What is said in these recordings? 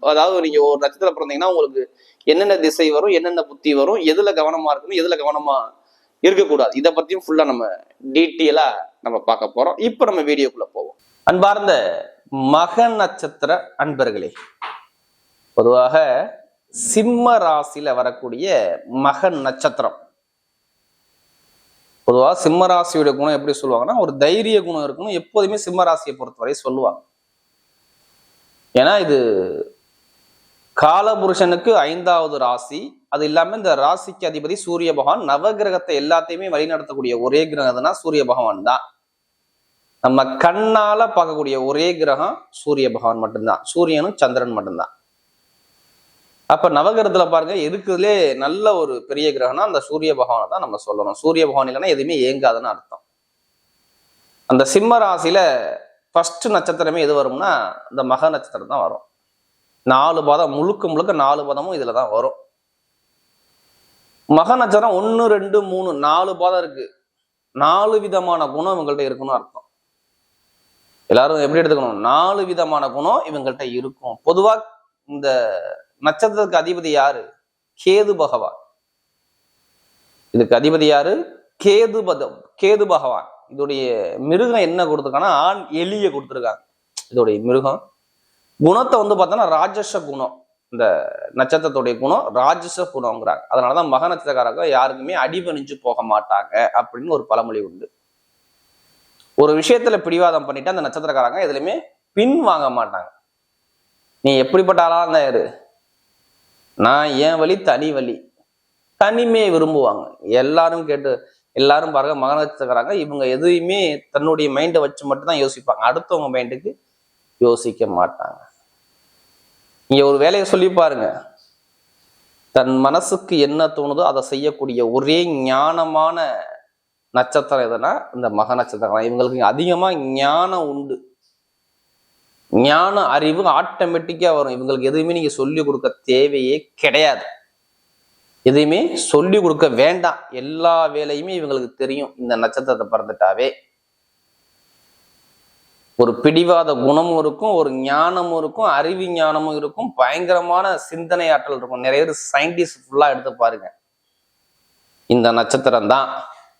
அதாவது நீங்க ஒரு நட்சத்திரம் பிறந்தீங்கன்னா உங்களுக்கு என்னென்ன திசை வரும் என்னென்ன புத்தி வரும் எதுல கவனமா இருக்கணும் எதுல கவனமா இருக்கக்கூடாது. இதை பத்தியும் ஃபுல்லா நம்ம டீட்டெயிலா நம்ம பார்க்க போறோம். இப்போ நம்ம வீடியோக்குள்ள போவோம். அன்பார்ந்த மக நட்சத்திர அன்பர்களே பொதுவாக சிம்ம ராசியில வரக்கூடிய மக நட்சத்திரம். பொதுவாக சிம்ம ராசியோட குணம் எப்படி சொல்லுவாங்கன்னா ஒரு தைரிய குணம் இருக்கணும். எப்போதுமே சிம்ம ராசியை பொறுத்தவரை சொல்லுவாங்க. ஏன்னா இது காலபுருஷனுக்கு ஐந்தாவது ராசி. அது இல்லாம இந்த ராசிக்கு அதிபதி சூரிய பகவான் நவகிரகத்தை எல்லாத்தையுமே வழிநடத்தக்கூடிய ஒரே கிரகம்னா சூரிய பகவான் தான். நம்ம கண்ணால பார்க்கக்கூடிய ஒரே கிரகம் சூரிய பகவான் மட்டும்தான். சூரியனும் சந்திரன் மட்டும்தான். அப்ப நவகிரகத்துல பாருங்க இருக்கிறதுலே நல்ல ஒரு பெரிய கிரகம்னா அந்த சூரிய பகவானை தான் நம்ம சொல்லணும். சூரிய பகவான் இல்லைன்னா எதுவுமே இயங்காதுன்னு அர்த்தம். அந்த சிம்ம ராசியில ஃபர்ஸ்ட் நட்சத்திரமே எது வரும்னா இந்த மக நட்சத்திரம் தான் வரும். நாலு பாதம் முழுக்க முழுக்க நாலு பதமும் இதுல தான் வரும். மக நட்சத்திரம் ஒன்று ரெண்டு மூணு நாலு பாதம் இருக்கு. நாலு விதமான குணம் இவங்கள்ட்ட இருக்கும்னு அர்த்தம். எல்லாரும் எப்படி எடுத்துக்கணும்? நாலு விதமான குணம் இவங்கள்ட்ட இருக்கும். பொதுவா இந்த நட்சத்திரத்துக்கு அதிபதி யாரு? கேது பகவான். இதுக்கு அதிபதி யாரு? கேது பதம் கேது பகவான். இதோடைய மிருகம் என்ன கொடுத்துருக்காங்கன்னா ஆண் எலிய கொடுத்துருக்காங்க. இதோடைய மிருகம் குணத்தை வந்து பார்த்தோன்னா ராஜச குணம். இந்த நட்சத்திரத்துடைய குணம் ராஜச குணங்கிறாங்க அதனாலதான் மக நட்சத்திரக்காரங்க யாருக்குமே அடிபணிஞ்சு போக மாட்டாங்க அப்படின்னு ஒரு பழமொழி உண்டு. ஒரு விஷயத்துல பிடிவாதம் பண்ணிட்டு அந்த நட்சத்திரக்காரங்க எதுலையுமே பின் வாங்க மாட்டாங்க. நீ எப்படிப்பட்ட ஆளா இருந்தா யாரு நான் என் வழி தனி வழி. தனிமையை விரும்புவாங்க. எல்லாரும் கேட்டு எல்லாரும் பாருங்க மக நட்சத்திரக்காரங்க இவங்க எதையுமே தன்னுடைய மைண்டை வச்சு மட்டும்தான் யோசிப்பாங்க. அடுத்தவங்க மைண்டுக்கு யோசிக்க மாட்டாங்க. நீங்க ஒரு வேலையை சொல்லி பாருங்க. தன் மனசுக்கு என்ன தோணுதோ அதை செய்யக்கூடிய ஒரே ஞானமான நட்சத்திரம் எதுனா இந்த மக நட்சத்திரம். இவங்களுக்கு அதிகமா ஞானம் உண்டு. ஞான அறிவு ஆட்டோமேட்டிக்கா வரும். இவங்களுக்கு எதுவுமே நீங்க சொல்லி கொடுக்க தேவையே கிடையாது. எதையுமே சொல்லி கொடுக்க வேண்டாம். எல்லா வேலையுமே இவங்களுக்கு தெரியும். இந்த நட்சத்திரத்தை பிறந்துட்டாவே. ஒரு பிடிவாத குணமும் இருக்கும் ஒரு ஞானமும் இருக்கும் அறிவு ஞானமும் இருக்கும் பயங்கரமான சிந்தனை ஆற்றல் இருக்கும். நிறைய பேர் சயின்டிஸ்ட் ஃபுல்லாக எடுத்து பாருங்க. இந்த நட்சத்திரம் தான்.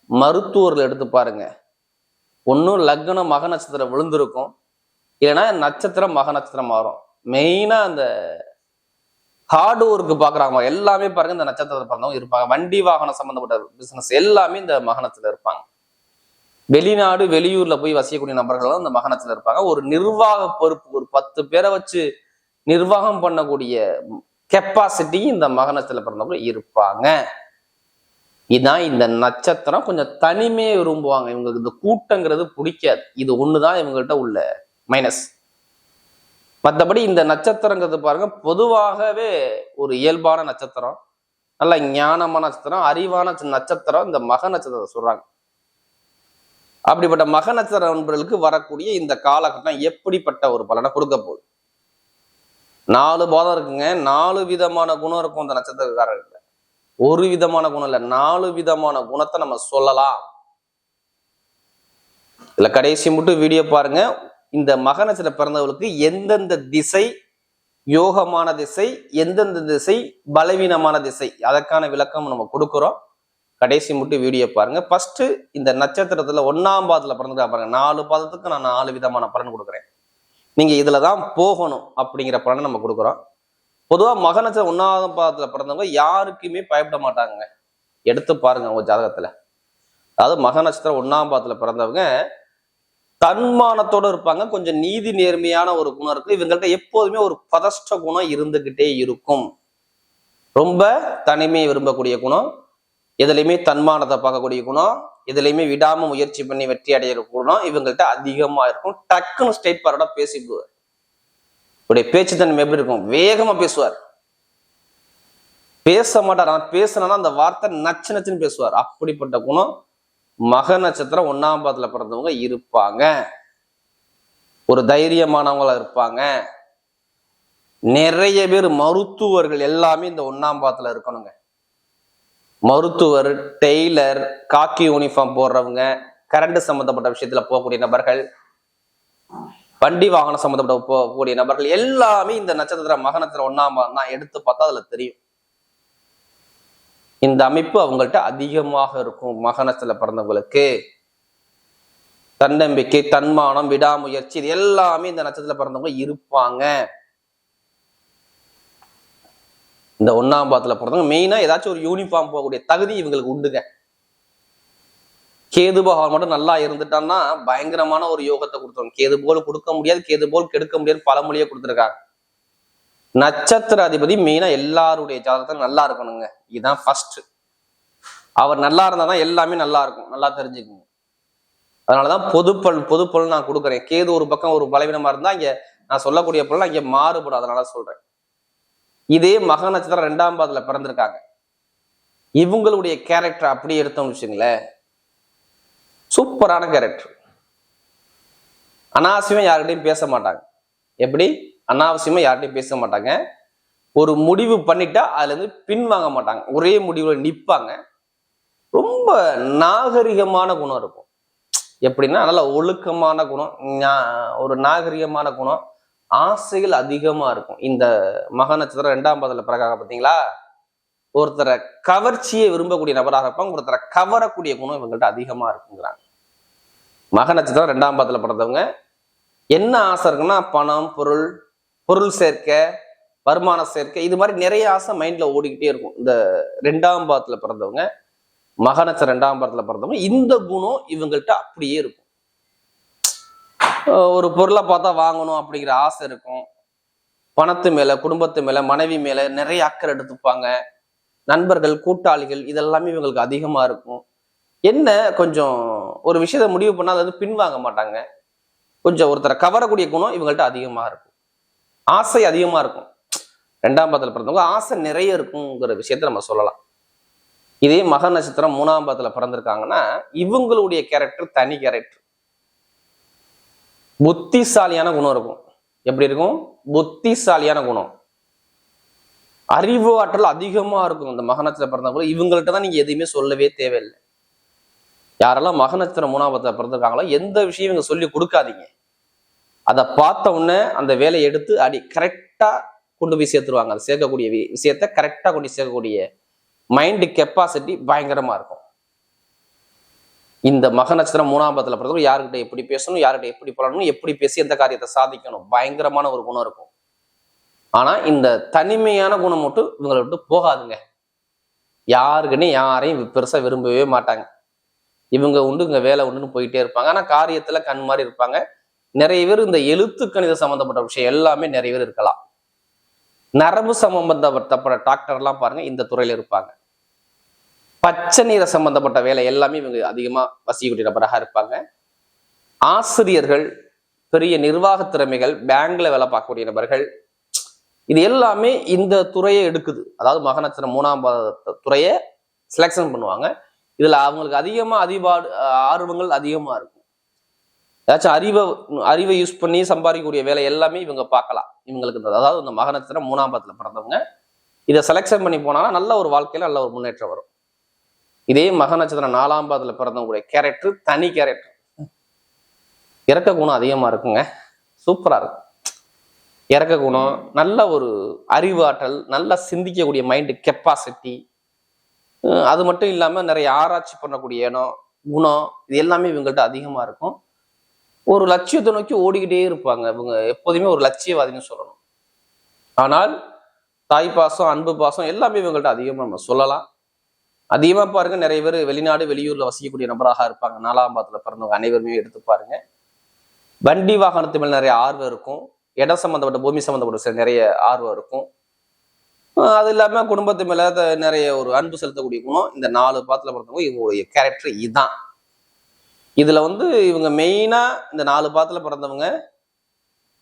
மருத்துவர்கள் எடுத்து பாருங்க. ஒன்றும் லக்னம் மக நட்சத்திரம் விழுந்திருக்கும். இல்லைன்னா நட்சத்திரம் மக நட்சத்திரம் மாறும். மெயினாக அந்த ஹார்ட் ஒர்க்கு பார்க்குறாங்க எல்லாமே பாருங்க இந்த நட்சத்திரத்தை பிறந்தவங்க இருப்பாங்க. வண்டி வாகனம் சம்மந்தப்பட்ட பிஸ்னஸ் எல்லாமே இந்த மகனத்தில் இருப்பாங்க. வெளிநாடு வெளியூர்ல போய் வசிக்கக்கூடிய நபர்கள் இந்த மகனத்துல இருப்பாங்க. ஒரு நிர்வாக பொறுப்பு ஒரு பத்து பேரை வச்சு நிர்வாகம் பண்ணக்கூடிய கெப்பாசிட்டி இந்த மகனத்துல பிறந்தவங்க இருப்பாங்க. இதான் இந்த நட்சத்திரம். கொஞ்சம் தனிமையை விரும்புவாங்க. இவங்களுக்கு இந்த கூட்டங்கிறது பிடிக்காது. இது ஒண்ணுதான் இவங்கள்ட்ட உள்ள மைனஸ் மற்றபடி இந்த நட்சத்திரங்கிறது பாருங்க பொதுவாகவே ஒரு இயல்பான நட்சத்திரம். நல்ல ஞானமான நட்சத்திரம் அறிவான நட்சத்திரம் இந்த மக நட்சத்திரத்தை சொல்றாங்க. அப்படிப்பட்ட மக நட்சத்திர நண்பர்களுக்கு வரக்கூடிய இந்த காலகட்டம் எப்படிப்பட்ட ஒரு பலனை கொடுக்க போகுது? நாலு பாதம் இருக்குங்க. நாலு விதமான குணம் இருக்கும் இந்த நட்சத்திரக்காரர்கிட்ட. ஒரு விதமான குணம் இல்லை. நாலு விதமான குணத்தை நம்ம சொல்லலாம். இதுல கடைசி மட்டும் வீடியோ பாருங்க. இந்த மக நட்சத்திர பிறந்தவர்களுக்கு எந்தெந்த திசை யோகமான திசை எந்தெந்த திசை பலவீனமான திசை அதற்கான விளக்கம் நம்ம கொடுக்குறோம். கடைசி மட்டும் வீடியோ பாருங்க. ஃபர்ஸ்ட் இந்த நட்சத்திரத்துல ஒன்னாம் பாதத்துல பிறந்துட்டா பாருங்க. நாலு பாதத்துக்கு நான் நாலு விதமான பலன் கொடுக்குறேன். நீங்க இதுல தான் போகணும் அப்படிங்கிற பலனை நம்ம கொடுக்குறோம். பொதுவா மக நட்சத்திரம் ஒன்னாவது பாதத்துல பிறந்தவங்க யாருக்குமே பயப்பட மாட்டாங்க எடுத்து பாருங்க உங்க ஜாதகத்துல. அதாவது மக நட்சத்திரம் ஒன்னாம் பாதத்துல பிறந்தவங்க தன்மானத்தோட இருப்பாங்க. கொஞ்சம் நீதி நேர்மையான ஒரு குணம் இருக்கு. இவங்கள்ட்ட எப்போதுமே ஒரு பதஷ்ட குணம் இருந்துகிட்டே இருக்கும். ரொம்ப தனிமையை விரும்பக்கூடிய குணம். எதுலையுமே தன்மானத்தை பார்க்கக்கூடிய குணம் எதுலையுமே விடாம முயற்சி பண்ணி வெற்றி அடையிற குணம் இவங்கள்ட்ட அதிகமா இருக்கும். டக்குன்னு ஸ்டேட் பாரோட பேசிக்குவார் இவருடைய பேச்சு தன்மை எப்படி இருக்கும்? வேகமா பேசுவார். பேச மாட்டார். ஆனா பேசினா அந்த வார்த்தை நச்சு நச்சுன்னு பேசுவார். அப்படிப்பட்ட குணம் மக நட்சத்திரம் ஒன்னாம் பாதத்துல பிறந்தவங்க இருப்பாங்க. ஒரு தைரியமானவங்களா இருப்பாங்க. நிறைய பேர் மருத்துவர்கள் எல்லாமே இந்த ஒன்னாம் பாதத்துல இருக்கணுங்க. மருத்துவர் டெய்லர் காக்கி யூனிஃபார்ம் போடுறவங்க கரண்ட் சம்பந்தப்பட்ட விஷயத்துல போகக்கூடிய நபர்கள் வண்டி வாகனம் சம்பந்தப்பட்ட போகக்கூடிய நபர்கள் எல்லாமே இந்த நட்சத்திர மகனத்துல ஒன்னாம் தான் எடுத்து பார்த்தா அதுல தெரியும். இந்த அமைப்பு அவங்கள்ட்ட அதிகமாக இருக்கும் மகனத்துல பிறந்தவங்களுக்கு. தன்னம்பிக்கை தன்மானம் விடாமுயற்சி இது எல்லாமே இந்த நட்சத்திரத்துல பிறந்தவங்க இருப்பாங்க. இந்த ஒன்னாம் பாதத்துல பிறந்தவங்க மெயினா ஏதாச்சும் ஒரு யூனிஃபார்ம் போகக்கூடிய தகுதி இவங்களுக்கு உண்டுங்க. கேது பகவான் மட்டும் நல்லா இருந்துட்டான்னா பயங்கரமான ஒரு யோகத்தை கொடுத்தோம் கேது போல் கொடுக்க முடியாது கேது போல் கெடுக்க முடியாது பழமொழியே கொடுத்துருக்காங்க. நட்சத்திர அதிபதி மெயினா எல்லாருடைய ஜாதகத்துல நல்லா இருக்கணுங்க. இதுதான் ஃபர்ஸ்ட் அவர் நல்லா இருந்தாதான் எல்லாமே நல்லா இருக்கும். நல்லா தெரிஞ்சுக்குங்க. அதனாலதான் பொதுப்பல் பொதுப்பல் நான் கொடுக்குறேன். கேது ஒரு பக்கம் ஒரு பலவீனமா இருந்தா இங்க நான் சொல்லக்கூடிய பொருள் இங்க மாறுபடும். அதனால சொல்றேன். இதே மக நட்சத்திரம் ரெண்டாம் பாதத்துல பிறந்திருக்காங்க. இவங்களுடைய கேரக்டர் அப்படியே எடுத்தோம்னு வச்சுங்களேன் சூப்பரான கேரக்டர் அனாவசியமா யார்கிட்டையும் பேச மாட்டாங்க. எப்படி? அனாவசியமா யார்கிட்டையும் பேச மாட்டாங்க. ஒரு முடிவு பண்ணிட்டா அதுல இருந்து பின் வாங்க மாட்டாங்க. ஒரே முடிவுல நிற்பாங்க ரொம்ப நாகரிகமான குணம் இருக்கும். எப்படின்னா நல்ல ஒழுக்கமான குணம் ஒரு நாகரிகமான குணம். ஆசைகள் அதிகமா இருக்கும். இந்த மக நட்சத்திரம் ரெண்டாம் பாதத்துல பிறகாக பார்த்தீங்களா ஒருத்தரை கவர்ச்சியை விரும்பக்கூடிய நபராக இருப்பாங்க ஒருத்தரை கவரக்கூடிய குணம் இவங்கள்ட்ட அதிகமா இருக்குங்கிறாங்க. மக நட்சத்திரம் ரெண்டாம் பாதத்துல பிறந்தவங்க என்ன ஆசை இருக்குன்னா பணம் பொருள் பொருள் சேர்க்க வருமான சேர்க்கை இது மாதிரி நிறைய ஆசை மைண்ட்ல ஓடிக்கிட்டே இருக்கும். இந்த ரெண்டாம் பாதத்துல பிறந்தவங்க மகனச்ச ரெண்டாம் பாதத்துல பிறந்தவங்க இந்த குணம் இவங்கள்ட்ட அப்படியே இருக்கும். ஒரு பொருளை பார்த்தா வாங்கணும் அப்படிங்கிற ஆசை இருக்கும். பணத்து மேல குடும்பத்து மேல மனைவி மேல நிறைய அக்கறை எடுத்துப்பாங்க. நண்பர்கள் கூட்டாளிகள் இதெல்லாமே இவங்களுக்கு அதிகமா இருக்கும். என்ன கொஞ்சம் ஒரு விஷயத்த முடிவு பண்ணா அதை வந்து பின்வாங்க மாட்டாங்க. கொஞ்சம் ஒருத்தரை கவரக்கூடிய குணம் இவங்கள்ட்ட அதிகமா இருக்கும். ஆசை அதிகமா இருக்கும். ரெண்டாம் பாதத்துல பிறந்தவங்க ஆசை நிறைய இருக்குங்கிற விஷயத்த நம்ம சொல்லலாம். இதே மக நட்சத்திரம் மூணாம் பாதத்துல பிறந்திருக்காங்கன்னா இவங்களுடைய கேரக்டர் தனி கேரக்டர் புத்திசாலியான குணம் இருக்கும். எப்படி இருக்கும்? புத்திசாலியான குணம். அறிவு ஆற்றல் அதிகமாக இருக்கும். இந்த மக பிறந்த கூட இவங்கள்ட்ட தான் நீங்க எதையுமே சொல்லவே தேவையில்லை. யாரெல்லாம் மக மூணாபத்தில் பிறந்திருக்காங்களோ எந்த விஷயம் இவங்க சொல்லி கொடுக்காதீங்க. அதை பார்த்த உடனே அந்த வேலையை எடுத்து அடி கரெக்டாக கொண்டு போய் சேர்த்துருவாங்க. அதை சேர்க்கக்கூடிய விஷயத்தை விஷயத்த கொண்டு சேர்க்கக்கூடிய மைண்டு கெப்பாசிட்டி பயங்கரமாக இருக்கும். இந்த மக நட்சத்திரம் மூணாம் பத்தில் பிறந்தவங்க யாருக்கிட்ட எப்படி பேசணும் யார்கிட்ட எப்படி பழகணும் எப்படி பேசி எந்த காரியத்தை சாதிக்கணும்? பயங்கரமான ஒரு குணம் இருக்கும். ஆனா இந்த தனிமையான குணம் மட்டும் இவங்களை விட்டு போகாதுங்க. யாருக்குன்னு யாரையும் பெருசா விரும்பவே மாட்டாங்க. இவங்க உண்டு இங்க வேலை உண்டுன்னு போயிட்டே இருப்பாங்க. ஆனா காரியத்துல கண் மாதிரி இருப்பாங்க. நிறைய பேர் இந்த எழுத்து கணித சம்பந்தப்பட்ட விஷயம் எல்லாமே நிறைய பேர் இருக்கலாம். நரம்பு சம்பந்தப்பட்ட டாக்டர்லாம் பாருங்கள் பாருங்க இந்த துறையில இருப்பாங்க. பச்சை நிற சம்பந்தப்பட்ட வேலை எல்லாமே இவங்க அதிகமாக வசிக்கக்கூடிய நபராக இருப்பாங்க. ஆசிரியர்கள் பெரிய நிர்வாக திறமைகள் பேங்க்ல வேலை பார்க்கக்கூடிய நபர்கள் இது எல்லாமே இந்த துறையை எடுக்குது. அதாவது மகநட்சத்திரம் மூணாம் துறையை செலெக்ஷன் பண்ணுவாங்க. இதுல அவங்களுக்கு அதிகமா அதிபாடு ஆர்வங்கள் அதிகமா இருக்கும். ஏதாச்சும் அறிவை அறிவை யூஸ் பண்ணி சம்பாதிக்கக்கூடிய வேலை எல்லாமே இவங்க பார்க்கலாம். இவங்களுக்கு இந்த- அதாவது இந்த மகநட்சத்திரம் மூணாம் பாதத்தில் பிறந்தவங்க. இதை செலெக்ஷன் பண்ணி போனாங்கன்னா நல்ல ஒரு வாழ்க்கையில நல்ல ஒரு முன்னேற்றம் வரும். இதே மக நட்சத்திரம் நாலாம் பாதத்துல பிறந்தவங்களுடைய கேரக்டர் தனி கேரக்டர் இறக்க குணம் அதிகமா இருக்குங்க. சூப்பரா இருக்கும். இறக்க குணம் நல்ல ஒரு அறிவாற்றல் நல்லா சிந்திக்கக்கூடிய மைண்டு கெப்பாசிட்டி அது மட்டும் இல்லாமல் நிறைய ஆராய்ச்சி பண்ணக்கூடிய இடம் குணம் இது எல்லாமே இவங்கள்ட்ட அதிகமாக இருக்கும். ஒரு லட்சியத்தை நோக்கி ஓடிக்கிட்டே இருப்பாங்க. இவங்க எப்போதுமே ஒரு லட்சியவாதின்னு சொல்லணும். ஆனால் தாய் பாசம் அன்பு பாசம் எல்லாமே இவங்கள்ட்ட அதிகமாக நம்ம சொல்லலாம். அதிகமாக பாருங்க நிறைய பேர் வெளிநாடு வெளியூர்ல வசிக்கக்கூடிய நபராக இருப்பாங்க. நாலாம் பாதத்தில் பிறந்தவங்க அனைவருமே எடுத்து பாருங்க. வண்டி வாகனத்து மேல நிறைய ஆர்வம் இருக்கும். இடம் சம்பந்தப்பட்ட பூமி சம்பந்தப்பட்ட சில நிறைய ஆர்வம் இருக்கும். அது இல்லாம குடும்பத்து மேல த- நிறைய ஒரு அன்பு செலுத்தக்கூடிய குணம் இந்த நாலு பாத்துல பிறந்தவங்க இவங்களுடைய கேரக்டர் இதுதான். இதுல வந்து இவங்க மெயினா இந்த நாலு பாத்துல பிறந்தவங்க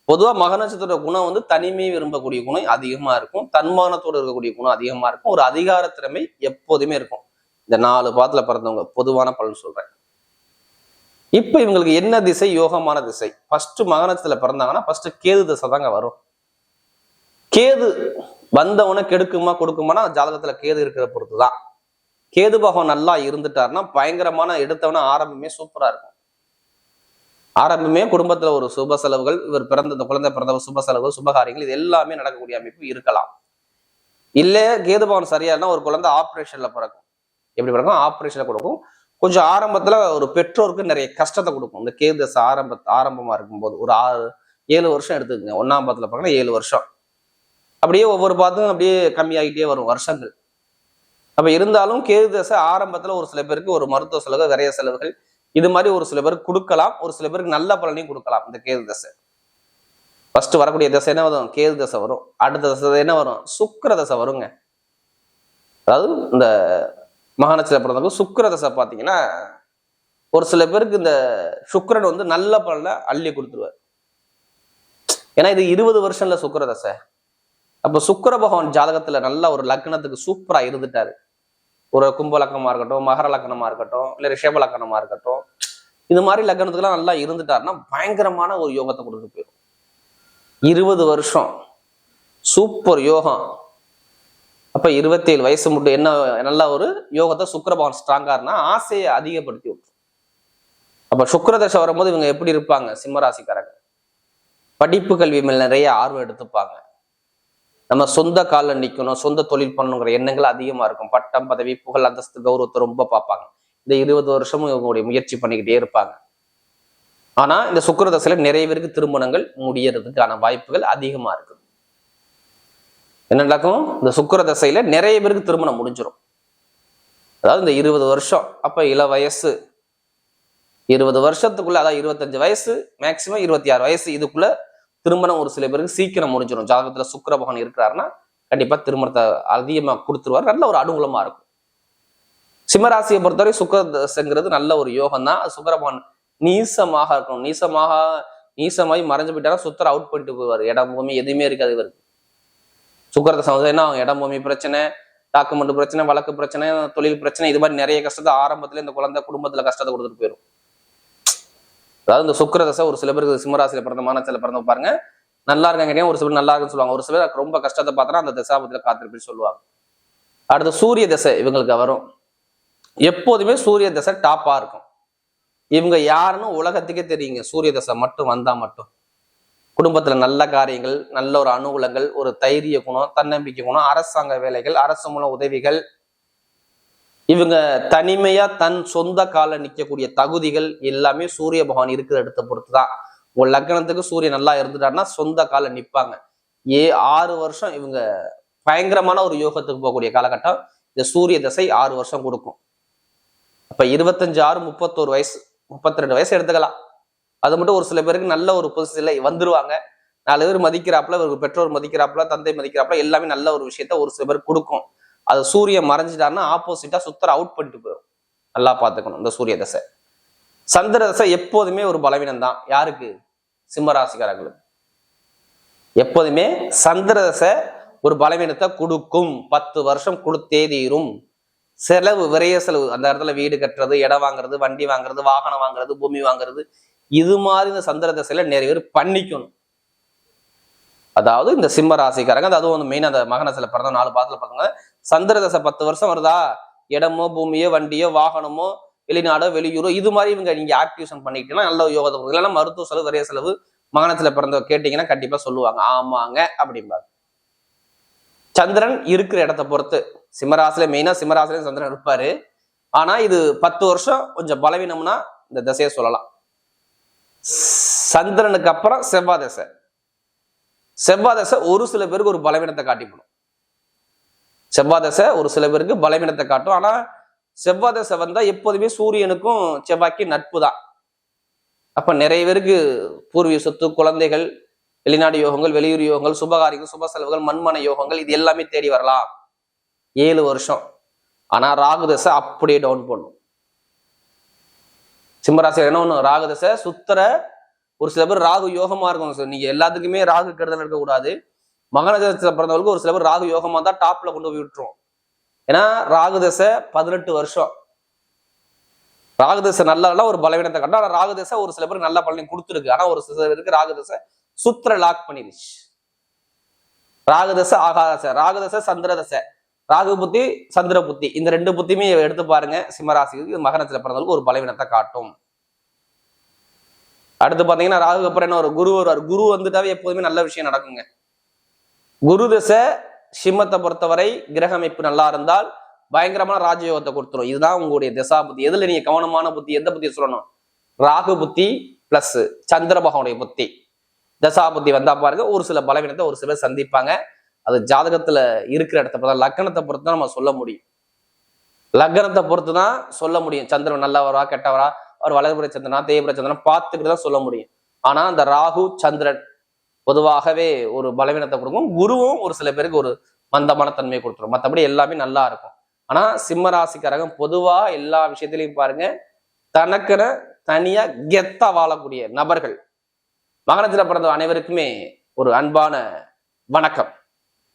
பொதுவாக மக நட்சத்திர குணம் வந்து தனிமை விரும்பக்கூடிய குணம் அதிகமா இருக்கும். தன்மானத்தோடு இருக்கக்கூடிய குணம் அதிகமா இருக்கும். ஒரு அதிகார திறமை எப்போதுமே இருக்கும். இந்த நாலு பாத்துல பிறந்தவங்க பொதுவான பலன் சொல்றேன். இப்போ இவங்களுக்கு என்ன திசை? யோகமான திசை. ஃபர்ஸ்ட் மகனத்துல பிறந்தாங்கன்னா ஃபர்ஸ்ட் கேது திசை தாங்க வரும். கேது வந்தவன கெடுக்குமா கொடுக்குமானா ஜாதகத்துல கேது இருக்கிற பொறுத்துதான். கேது பகவான் நல்லா இருந்துட்டாருன்னா பயங்கரமான எடுத்தவன ஆரம்பமே சூப்பரா இருக்கும். ஆரம்பமே குடும்பத்துல ஒரு சுப செலவுகள் இவர் பிறந்த இந்த குழந்தை பிறந்த சுப செலவு சுபகாரியங்கள் இது எல்லாமே நடக்கக்கூடிய அமைப்பு இருக்கலாம். இல்ல கேதுபவன் சரியானா ஒரு குழந்தை ஆப்ரேஷன்ல பிறக்கும். எப்படி பிறக்கும்? ஆப்ரேஷன்ல கொடுக்கும். கொஞ்சம் ஆரம்பத்துல ஒரு பெற்றோருக்கு நிறைய கஷ்டத்தை கொடுக்கும். இந்த கேது தசை ஆரம்ப ஆரம்பமா இருக்கும்போது ஒரு ஆறு ஏழு வருஷம் எடுத்துக்கங்க. ஒன்னாம் பாத்துல பிறகுனா ஏழு வருஷம். அப்படியே ஒவ்வொரு பாத்தும் அப்படியே கம்மியாகிட்டே வரும் வருஷங்கள். அப்ப இருந்தாலும் கேது தசை ஆரம்பத்துல ஒரு சில பேருக்கு ஒரு மருத்துவ செலவு நிறைய செலவுகள் இது மாதிரி ஒரு சில பேருக்கு கொடுக்கலாம் ஒரு சில பேருக்கு நல்ல பலனையும் கொடுக்கலாம் இந்த கேது தசை. ஃபர்ஸ்ட் வரக்கூடிய தசை என்ன வரும்? கேது தசை வரும். அடுத்த தசை என்ன வரும்? சுக்கர தசை வருங்க. அதாவது இந்த மகாநட்சத்திர பிறந்தவங்க சுக்கர தசை பார்த்தீங்கன்னா ஒரு சில பேருக்கு இந்த சுக்கரன் வந்து நல்ல பலனை அள்ளி கொடுத்துருவார். ஏன்னா இது இருபது வருஷம்ல சுக்கர தசை. அப்போ சுக்கர பகவான் ஜாதகத்துல நல்ல ஒரு லக்னத்துக்கு சூப்பரா இருந்துட்டாரு. ஒரு கும்ப லக்கணமாக இருக்கட்டும் மகர லக்கணமாக இருக்கட்டும் இல்லை ரிஷப லக்கணமாக இருக்கட்டும் இது மாதிரி லக்னத்துக்குலாம் நல்லா இருந்துட்டாருன்னா பயங்கரமான ஒரு யோகத்தை கொடுத்து போயிடும் இருபது வருஷம் சூப்பர் யோகம். அப்போ இருபத்தேழு வயசு மட்டும் என்ன நல்ல ஒரு யோகத்தை சுக்கிர ஸ்ட்ராங்காருன்னா ஆசையை அதிகப்படுத்தி விட்டுரும். அப்போ சுக்கரதசை வரும்போது இவங்க எப்படி இருப்பாங்க? சிம்மராசிக்காரங்க படிப்பு கல்வி மேல் நிறைய ஆர்வம் எடுத்துப்பாங்க. நம்ம சொந்த காலில் நிற்கணும் சொந்த தொழில் பண்ணணுங்கிற எண்ணங்கள் அதிகமாக இருக்கும். பட்டம் பதவி புகழ் அந்தஸ்து கௌரவத்தை ரொம்ப பார்ப்பாங்க. இந்த இருபது வருஷமும் இவங்களுடைய முயற்சி பண்ணிக்கிட்டே இருப்பாங்க. ஆனால் இந்த சுக்கிர தசையில் நிறைய பேருக்கு திருமணங்கள் முடியறதுக்கான வாய்ப்புகள் அதிகமாக இருக்கு. என்ன நடக்கும்? இந்த சுக்கிர தசையில் நிறைய பேருக்கு திருமணம் முடிஞ்சிடும் அதாவது இந்த இருபது வருஷம் அப்போ இள வயசு. இருபது வருஷத்துக்குள்ள அதாவது இருபத்தஞ்சு வயசு மேக்சிமம் இருபத்தி ஆறு வயசு இதுக்குள்ள திருமணம் ஒரு சில பேருக்கு சீக்கிரம் முடிஞ்சிடும் ஜாதகத்துல சுக்கர பகவான் இருக்கிறாருன்னா கண்டிப்பா திருமணத்தை அதிகமா கொடுத்துருவார். நல்ல ஒரு அனுகூலமா இருக்கும். சிம்மராசியை பொறுத்தவரை சுக்கிர தசைங்கிறது நல்ல ஒரு யோகம் தான் சுக்கர பகவான் நீசமாக இருக்கணும். நீசமாக நீசமாகி மறைஞ்சு போயிட்டாரா சுத்தர் அவுட் பண்ணிட்டு போவார். இடம் பூமி எதுவுமே இருக்காது இவருக்கு. சுக்கரத்தை சமுதாயம்னா அவங்க இடம் பூமி பிரச்சனை டாக்குமெண்ட் பிரச்சனை வழக்கு பிரச்சனை தொழில் பிரச்சனை இது மாதிரி நிறைய கஷ்டத்தை ஆரம்பத்துல இந்த குழந்தை குடும்பத்துல கஷ்டத்தை கொடுத்துட்டு போயிடும் அதாவது இந்த சுக்கர தசை ஒரு சில பேருக்கு சிம்மராசியில பிறந்த மானத்தில் பிறந்த பாருங்க. நல்லா இருக்காங்க ஒரு சில பேர் நல்லா இருக்குன்னு சொல்லுவாங்க. ஒரு சில பேர் ரொம்ப கஷ்டத்தை பார்த்தா அந்த தசாபத்தில் காத்திருப்பேன்னு சொல்லுவாங்க. அடுத்து சூரிய தசை இவங்களுக்கு வரும். எப்போதுமே சூரிய தசை டாப்பா இருக்கும். இவங்க யாருன்னு உலகத்துக்கே தெரியுங்க. சூரிய தசை மட்டும் வந்தா மட்டும். குடும்பத்துல நல்ல காரியங்கள் நல்ல ஒரு அனுகூலங்கள் ஒரு தைரிய குணம் தன்னம்பிக்கை குணம் அரசாங்க வேலைகள் அரசு மூலம் உதவிகள் இவங்க தனிமையா தன் சொந்த கால நிக்கக்கூடிய தகுதிகள் எல்லாமே சூரிய பகவான் இருக்கிற இடத்தை பொறுத்து தான் உங்க லக்னத்துக்கு சூரியன் நல்லா இருந்துட்டாருன்னா சொந்த கால நிப்பாங்க. ஏ ஆறு வருஷம் இவங்க பயங்கரமான ஒரு யோகத்துக்கு போகக்கூடிய காலகட்டம். இந்த சூரிய தசை ஆறு வருஷம் கொடுக்கும். அப்ப இருபத்தஞ்சு ஆறு முப்பத்தோரு வயசு முப்பத்தி ரெண்டு வயசு எடுத்துக்கலாம். அது மட்டும் ஒரு சில பேருக்கு நல்ல ஒரு பொசிஷன்ல வந்துருவாங்க. நாலு பேர் மதிக்கிறாப்புல இவருக்கு பெற்றோர் மதிக்கிறாப்புல தந்தை மதிக்கிறாப்புல எல்லாமே நல்ல ஒரு விஷயத்த ஒரு சில பேர் கொடுக்கும். அது சூரியன் மறைஞ்சிட்டாருன்னா ஆப்போசிட்டா சுத்தர அவுட் பண்ணிட்டு போயிடும் நல்லா பார்த்துக்கணும் இந்த சூரிய தசை. சந்திர தசை எப்போதுமே ஒரு பலவீனம் தான். யாருக்கு? சிம்மராசிக்காரர்களுக்கு. எப்போதுமே சந்திர தசை ஒரு பலவீனத்தை கொடுக்கும். பத்து வருஷம் கொடுத்தே தீரும். செலவு விரைய செலவு அந்த இடத்துல வீடு கட்டுறது இடம் வாங்குறது வண்டி வாங்குறது வாகனம் வாங்குறது பூமி வாங்குறது இது மாதிரி இந்த சந்திர தசையில நிறைய பேர் பண்ணிக்கணும். அதாவது இந்த சிம்ம ராசிக்காரங்க அது அதுவும் வந்து மெயின் அந்த மகனசில பிறந்த நாலு பாதத்துல பார்த்தவங்க சந்திர தசை பத்து வருஷம் வருதா? இடமோ பூமியோ வண்டியோ வாகனமோ வெளிநாடோ வெளியூரோ இது மாதிரி இவங்க நீங்க ஆக்டிவேஷன் பண்ணிக்கிட்டீங்கன்னா நல்ல யோகத்தை இல்லைன்னா மருத்துவ செலவு வரைய செலவு மகனத்துல பிறந்த கேட்டீங்கன்னா கண்டிப்பா சொல்லுவாங்க. ஆமாங்க அப்படிம்பாங்க. சந்திரன் இருக்கிற இடத்த பொறுத்து சிம்மராசில மெயினா சிம்மராசில சந்திரன் இருப்பாரு. ஆனா இது பத்து வருஷம் கொஞ்சம் பலவீனம்னா இந்த திசையை சொல்லலாம். சந்திரனுக்கு அப்புறம் செவ்வாய் தசை. செவ்வாய் தசை ஒரு சில பேருக்கு ஒரு பலவீனத்தை காட்டிவிடும் செவ்வாய் தசை ஒரு சில பேருக்கு பலவீனத்தை காட்டும். ஆனா செவ்வாய் தசை வந்தா எப்போதுமே சூரியனுக்கும் செவ்வாய்க்கு நட்பு தான். அப்ப நிறைய பேருக்கு பூர்வீக சொத்து குழந்தைகள் வெளிநாடு யோகங்கள் வெளியூர் யோகங்கள் சுபகாரிகள் சுப செலவுகள் மண்மன யோகங்கள் இது எல்லாமே தேடி வரலாம். ஏழு வருஷம். ஆனா ராகுதசை அப்படியே டவுன் பண்ணும் சிம்மராசி என்ன ஒன்று ராகுதசை சுத்தர ஒரு சில பேர் ராகு யோகமா இருக்கும் சார் நீங்க எல்லாத்துக்குமே ராகு கெடுதல் இருக்கக்கூடாது. மகனதசத்துல பிறந்தவங்களுக்கு ஒரு சில பேர் ராகு யோகமாக தான் டாப்ல கொண்டு போய் விட்டுரும் ஏன்னா ராகு தசை பதினெட்டு வருஷம். ராகு தசை நல்லா ஒரு பலவீனத்தை கண்டா ஆனா ராகு தசை ஒரு சில பேருக்கு நல்ல பலனையும் கொடுத்துருக்கு. ஆனா ஒரு சில பேருக்கு ராகு தசை சுத்திர லாக் பண்ணிடுச்சு. ராகு தசை. ஆகாதசை ராகு தசை சந்திர தசை. ராகு புத்தி சந்திர புத்தி. இந்த ரெண்டு புத்தியுமே எடுத்து பாருங்க. சிம்மராசிக்கு மகனத்தில் பிறந்தவங்களுக்கு ஒரு பலவீனத்தை காட்டும். அடுத்து பாத்தீங்கன்னா ராகுக்கு அப்புறம் என்ன ஒரு குரு வருவார். குரு வந்துட்டாவே எப்போதுமே நல்ல விஷயம் நடக்குங்க. குரு தசை சிம்மத்தை பொறுத்தவரை கிரக அமைப்பு நல்லா இருந்தால் பயங்கரமான ராஜயோகத்தை கொடுத்துரும். இதுதான் உங்களுடைய திசா புத்தி. எதுல நீங்க கவனமான புத்தி? எந்த புத்தி சொல்லணும்? ராகு புத்தி பிளஸ் சந்திர பகவானுடைய புத்தி. தசா புத்தி வந்தா பாருங்க ஒரு சில பலவீனத்தை ஒரு சிலர் சந்திப்பாங்க. அது ஜாதகத்துல இருக்கிற இடத்த பொறுத்த லக்கணத்தை பொறுத்து தான் நம்ம சொல்ல முடியும். லக்னத்தை பொறுத்து தான் சொல்ல முடியும். சந்திரன் நல்லவரா கெட்டவரா அவர் வளர்புற சந்திரனா தேய்புற சந்திரனா பார்த்துக்கிட்டு தான் சொல்ல முடியும். ஆனா அந்த ராகு சந்திரன் பொதுவாகவே ஒரு பலவீனத்தை கொடுக்கும். குருவும் ஒரு சில பேருக்கு ஒரு மந்தமான தன்மையை கொடுத்துரும். மற்றபடி எல்லாமே நல்லா இருக்கும். ஆனா சிம்ம ராசிக்காரகம் பொதுவா எல்லா விஷயத்திலையும் பாருங்க தனக்குன்னு தனியா கெத்தா வாழக்கூடிய நபர்கள். மகனத்தில் பிறந்த அனைவருக்குமே ஒரு அன்பான வணக்கம்.